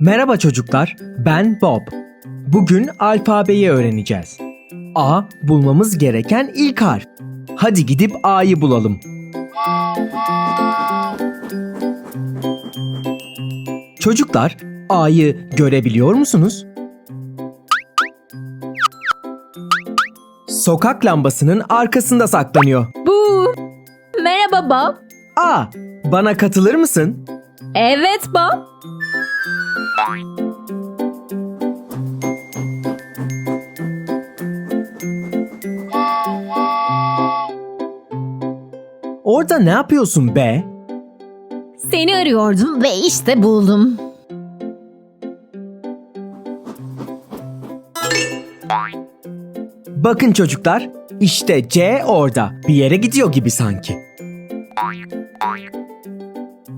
Merhaba çocuklar, ben Bob. Bugün alfabeyi öğreneceğiz. A bulmamız gereken ilk harf. Hadi gidip A'yı bulalım. Çocuklar, A'yı görebiliyor musunuz? Sokak lambasının arkasında saklanıyor. Bu. Merhaba Bob. A, bana katılır mısın? Evet Bob. Orada ne yapıyorsun be? Seni arıyordum ve işte buldum. Bakın çocuklar, işte C orada. Bir yere gidiyor gibi sanki.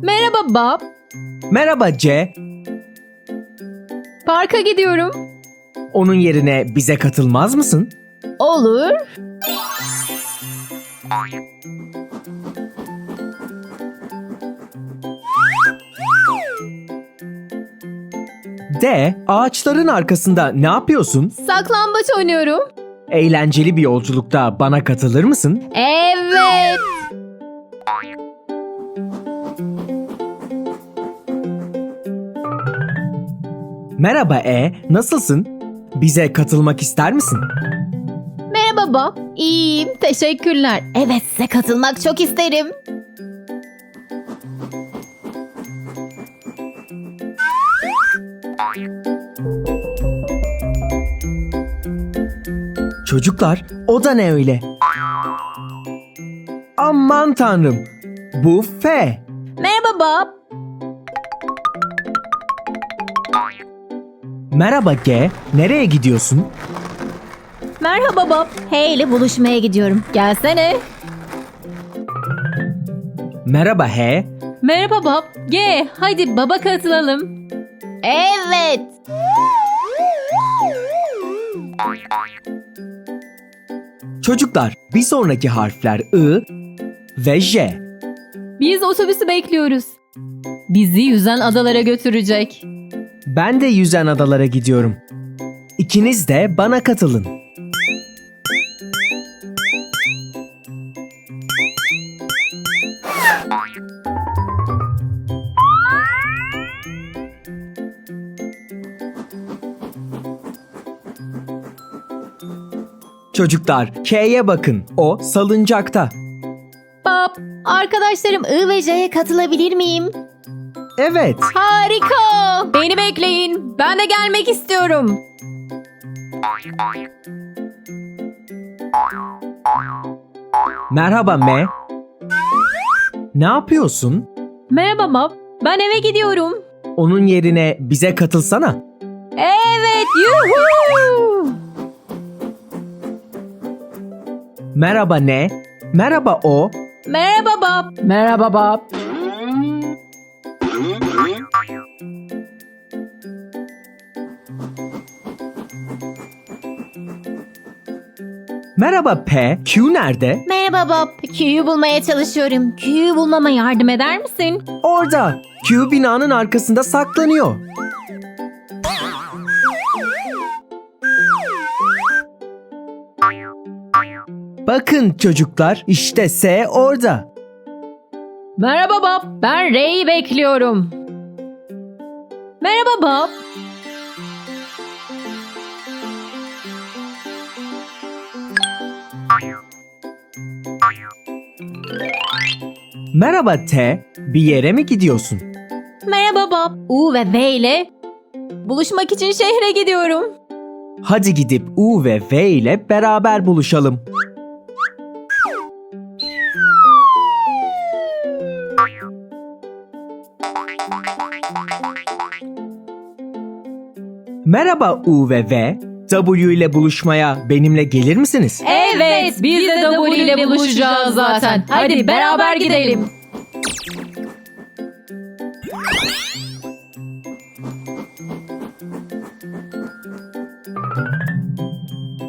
Merhaba Bob. Merhaba C. Parka gidiyorum. Onun yerine bize katılmaz mısın? Olur. D. Ağaçların arkasında ne yapıyorsun? Saklambaç oynuyorum. Eğlenceli bir yolculukta bana katılır mısın? Evet. Merhaba E. Nasılsın? Bize katılmak ister misin? Merhaba Bob. İyiyim. Teşekkürler. Evet size katılmak çok isterim. Çocuklar, o da ne öyle? Aman tanrım. Bu F. Merhaba Bob. Merhaba G. Nereye gidiyorsun? Merhaba Bob. Hey ile buluşmaya gidiyorum. Gelsene. Merhaba H. Merhaba Bob. G, hadi baba katılalım. Evet. Çocuklar, bir sonraki harfler I ve J. Biz otobüsü bekliyoruz. Bizi yüzen adalara götürecek. Ben de yüzen adalara gidiyorum. İkiniz de bana katılın. Çocuklar, K'ye bakın. O salıncakta. Bob, arkadaşlarım I ve J'ye katılabilir miyim? Evet. Harika. Beni bekleyin. Ben de gelmek istiyorum. Merhaba M. Ne yapıyorsun? Merhaba Bob. Ben eve gidiyorum. Onun yerine bize katılsana. Evet, yuhu! Merhaba ne? Merhaba o. Merhaba Bob. Merhaba Bob. Merhaba P. Q nerede? Merhaba Bob. Q'yu bulmaya çalışıyorum. Q'yu bulmama yardım eder misin? Orada. Q binanın arkasında saklanıyor. Bakın çocuklar, işte S orada. Merhaba Bob. Ben Ray'i bekliyorum. Merhaba Bob. Merhaba T. Bir yere mi gidiyorsun? Merhaba Bob. U ve V ile buluşmak için şehre gidiyorum. Hadi gidip U ve V ile beraber buluşalım. Merhaba U ve V. W ile buluşmaya benimle gelir misiniz? Evet, biz de W ile buluşacağız zaten. Hadi beraber gidelim.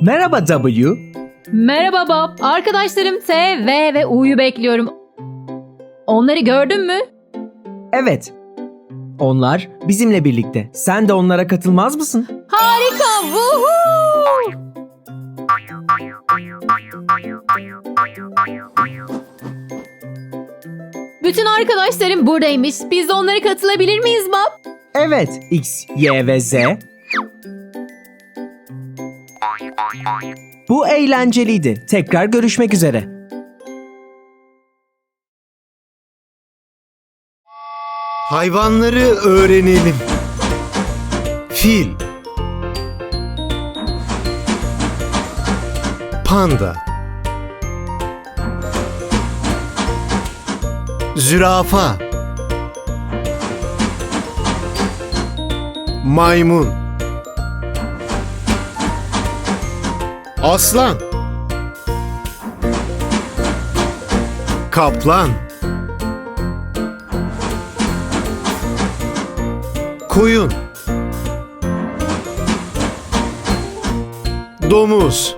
Merhaba W. Merhaba Bob. Arkadaşlarım T, V ve U'yu bekliyorum. Onları gördün mü? Evet. Onlar bizimle birlikte. Sen de onlara katılmaz mısın? Harika! Woohoo! Bütün arkadaşlarım buradaymış. Biz de onlara katılabilir miyiz Bob? Evet, X, Y ve Z. Bu eğlenceliydi. Tekrar görüşmek üzere. Hayvanları öğrenelim. Fil. Panda. Zürafa. Maymun. Aslan. Kaplan Koyun Domuz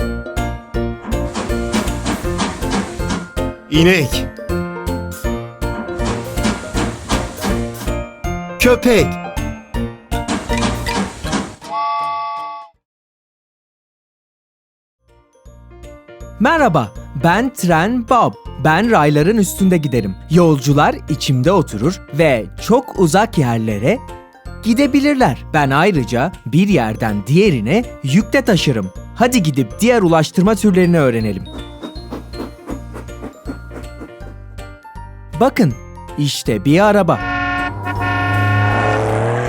İnek Köpek Merhaba, ben Tren Bob. Ben rayların üstünde giderim. Yolcular içimde oturur ve çok uzak yerlere gidebilirler. Ben ayrıca bir yerden diğerine yük de taşırım. Hadi gidip diğer ulaştırma türlerini öğrenelim. Bakın, işte bir araba.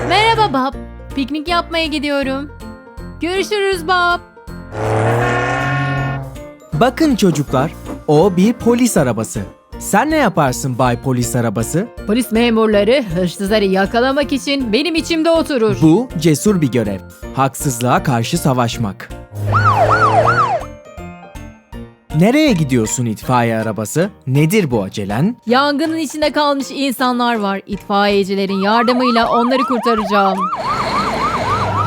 Merhaba Bob. Piknik yapmaya gidiyorum. Görüşürüz Bob. Bakın çocuklar, o bir polis arabası. Sen ne yaparsın Bay Polis Arabası? Polis memurları hırsızları yakalamak için benim içimde oturur. Bu cesur bir görev. Haksızlığa karşı savaşmak. Nereye gidiyorsun itfaiye arabası? Nedir bu acelen? Yangının içinde kalmış insanlar var. İtfaiyecilerin yardımıyla onları kurtaracağım.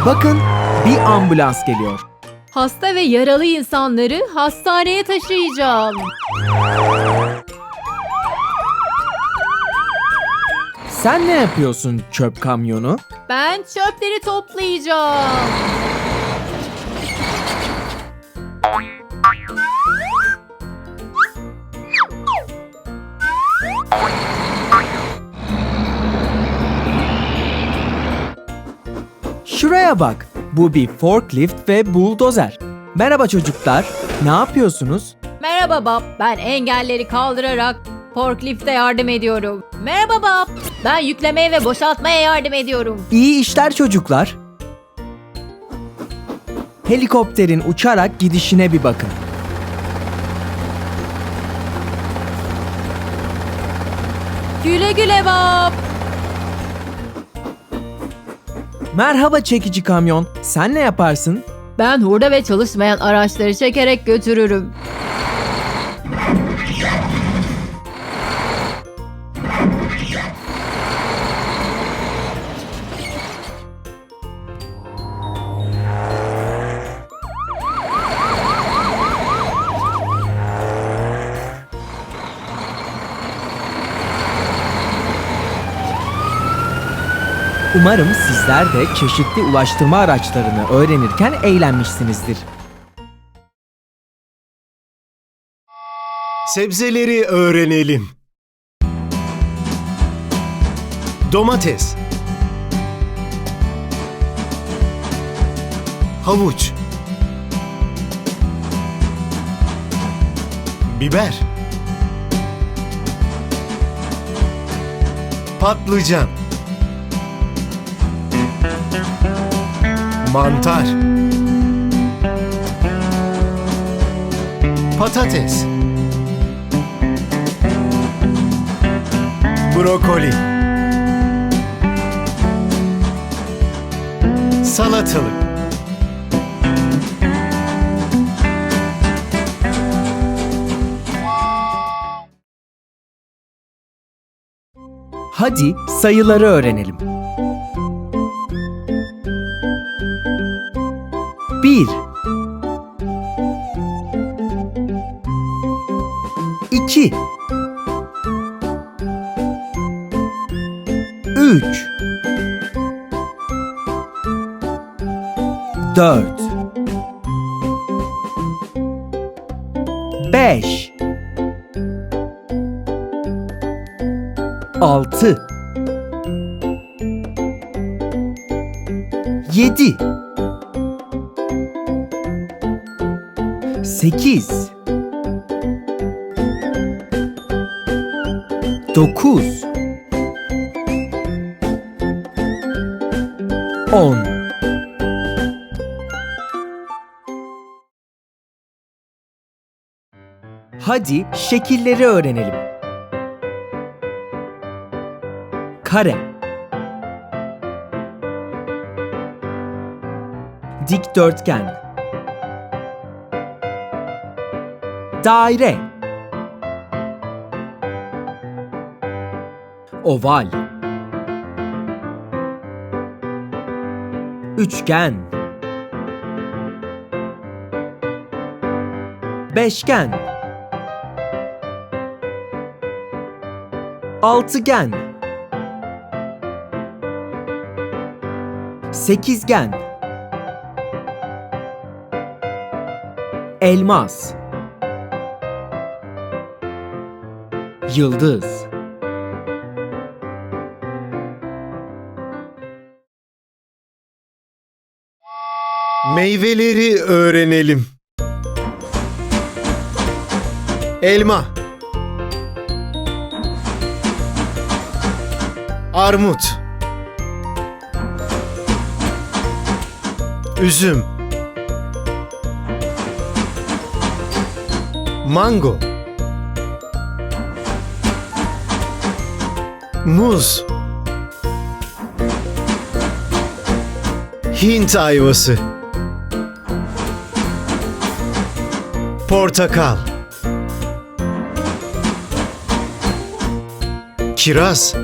Bakın bir ambulans geliyor. Hasta ve yaralı insanları hastaneye taşıyacağım. Sen ne yapıyorsun çöp kamyonu? Ben çöpleri toplayacağım. Şuraya bak. Bu bir forklift ve buldozer. Merhaba çocuklar. Ne yapıyorsunuz? Merhaba Bob. Ben engelleri kaldırarak forklifte yardım ediyorum. Merhaba Bob. Ben yüklemeye ve boşaltmaya yardım ediyorum. İyi işler çocuklar. Helikopterin uçarak gidişine bir bakın. Güle güle Bob. Merhaba çekici kamyon. Sen ne yaparsın? Ben hurda ve çalışmayan araçları çekerek götürürüm. Umarım sizler de çeşitli ulaştırma araçlarını öğrenirken eğlenmişsinizdir. Sebzeleri öğrenelim. Domates Havuç Biber Patlıcan Mantar. Patates. Brokoli. Salatalık. Hadi sayıları öğrenelim. Bir. İki. Üç. Dört. Beş. Altı. Yedi. Sekiz, dokuz, on. Hadi şekilleri öğrenelim. Kare Dikdörtgen Daire. Oval. Üçgen. Beşgen. Altıgen. Sekizgen. Elmas Yıldız Meyveleri öğrenelim. Elma. Armut. Üzüm. Mango. Muz. Hint ayvası. Portakal. Kiraz.